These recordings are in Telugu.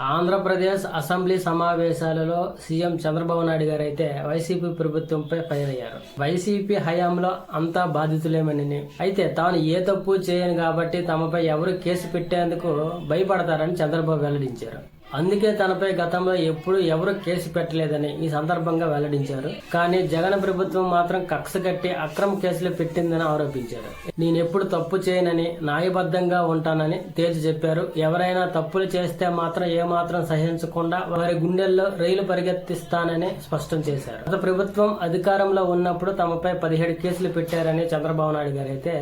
ఆంధ్రప్రదేశ్ అసెంబ్లీ సమావేశాలలో సీఎం చంద్రబాబు నాయుడు గారు అయితే వైసీపీ ప్రభుత్వంపై ఫైర్ అయ్యారు వైసీపీ హయాంలో అంతా బాధితులేమని అయితే తాను ఏ తప్పు చేయను కాబట్టి తమపై ఎవరు కేసు పెట్టేందుకు భయపడతారని చంద్రబాబు వెల్లడించారు. అందుకే తనపై గతంలో ఎప్పుడు ఎవరు కేసు పెట్టలేదని ఈ సందర్భంగా వెల్లడించారు. కానీ జగన్ ప్రభుత్వం మాత్రం కక్ష కట్టి అక్రమ కేసులు పెట్టిందని ఆరోపించారు. నేను ఎప్పుడు తప్పు చేయనని న్యాయబద్ధంగా ఉంటానని తేల్చి చెప్పారు. ఎవరైనా తప్పులు చేస్తే మాత్రం ఏమాత్రం సహించకుండా వారి గుండెల్లో రైలు పరిగెత్తిస్తానని స్పష్టం చేశారు. గత ప్రభుత్వం అధికారంలో ఉన్నప్పుడు తమపై పదిహేడు కేసులు పెట్టారని చంద్రబాబు నాయుడు గారు అయితే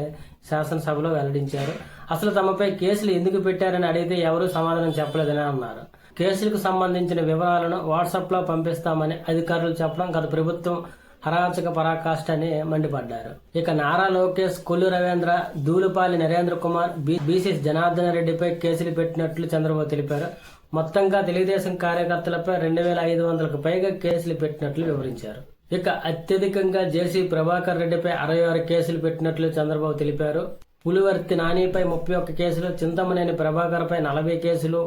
శాసనసభలో వెల్లడించారు. అసలు తమపై కేసులు ఎందుకు పెట్టారని అడిగితే ఎవరూ సమాధానం చెప్పలేదని అన్నారు. కేసులకు సంబంధించిన వివరాలను వాట్సాప్లో పంపిస్తామని అధికారులు చెప్పడం గత ప్రభుత్వం అరాచక పరాకాష్ట అని మండిపడ్డారు. ఇక నారా లోకేష్ కొల్లు రవీంద్ర దూలుపాలి నరేంద్ర కుమార్ బీసీ జనార్దన రెడ్డిపై కేసులు పెట్టినట్లు చంద్రబాబు తెలిపారు. మొత్తంగా తెలుగుదేశం కార్యకర్తలపై రెండు వేల ఐదు వందలకు పైగా కేసులు పెట్టినట్లు వివరించారు. ఇక అత్యధికంగా జేసీ ప్రభాకర్ రెడ్డిపై అరవై ఆరు కేసులు పెట్టినట్లు చంద్రబాబు తెలిపారు. పులివర్తి నానిపై ముప్పై ఒక్క కేసులు చింతమనేని ప్రభాకర్పై నలభై కేసులు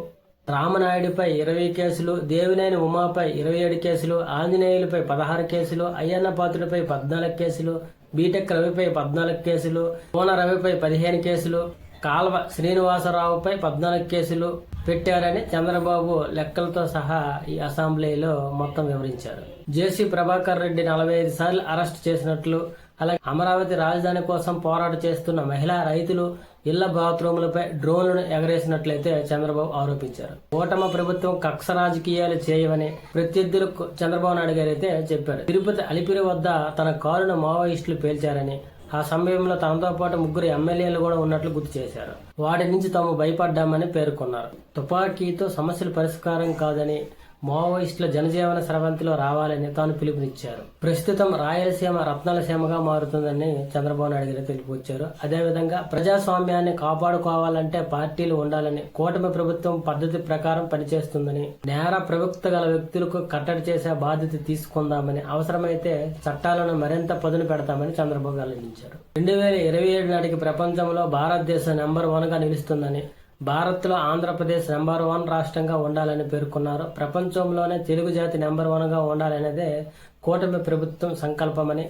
రామనాయుడిపై ఇరవై కేసులు దేవినేని ఉమాపై ఇరవై ఏడు కేసులు ఆంజనేయులపై పదహారు కేసులు అయ్యన్న పాత్రుడిపై పద్నాలుగు కేసులు బీటెక్ రవిపై పద్నాలుగు కేసులు కోన రవిపై పదిహేను కేసులు కాల్వ శ్రీనివాసరావుపై పద్నాలుగు కేసులు పెట్టారని చంద్రబాబు లెక్కలతో సహా ఈ అసెంబ్లీలో మొత్తం వివరించారు. జేసీ ప్రభాకర్ రెడ్డి నలభై ఐదు సార్లు అరెస్ట్ చేసినట్లు అలాగే అమరావతి రాజధాని కోసం పోరాట చేస్తున్న మహిళా రైతులు ఇళ్ళ బాత్రూములపై డ్రోన్లను ఎగరేసినట్లయితే చంద్రబాబు ఆరోపించారు. ఓటమ ప్రభుత్వం కక్ష రాజకీయాలు చేయవని ప్రత్యర్థులు చంద్రబాబు నాయుడు గారు అయితే చెప్పారు. తిరుపతి అలిపిరి వద్ద తన కారును మావోయిస్టులు పేల్చారని ఆ సమయంలో తనతో పాటు ముగ్గురు ఎమ్మెల్యేలు కూడా ఉన్నట్లు గుర్తు చేశారు. వాటి నుంచి తాము భయపడ్డామని పేర్కొన్నారు. తుపాకీతో సమస్యల పరిష్కారం కాదని మావోయిస్టుల జనజీవన స్రవంతిలో రావాలని తాను పిలుపునిచ్చారు. ప్రస్తుతం రాయలసీమ రత్నాలసీమగా మారుతుందని చంద్రబాబు నాయుడు గారు తెలిపొచ్చారు అదేవిధంగా ప్రజాస్వామ్యాన్ని కాపాడుకోవాలంటే పార్టీలు ఉండాలని కూటమి ప్రభుత్వం పద్ధతి ప్రకారం పనిచేస్తుందని నేర ప్రవక్త గల వ్యక్తులకు కట్టడి చేసే బాధ్యత తీసుకుందామని అవసరమైతే చట్టాలను మరింత పదును పెడతామని చంద్రబాబు వెల్లడించారు. రెండు వేల ఇరవై ఏడు నాటికి ప్రపంచంలో భారతదేశం నెంబర్ వన్గా నిలుస్తుందని భారత్లో ఆంధ్రప్రదేశ్ నెంబర్ వన్ రాష్ట్రంగా ఉండాలని పేర్కొన్నారు. ప్రపంచంలోనే తెలుగు జాతి నెంబర్ వన్గా ఉండాలనేదే కూటమి ప్రభుత్వం సంకల్పమని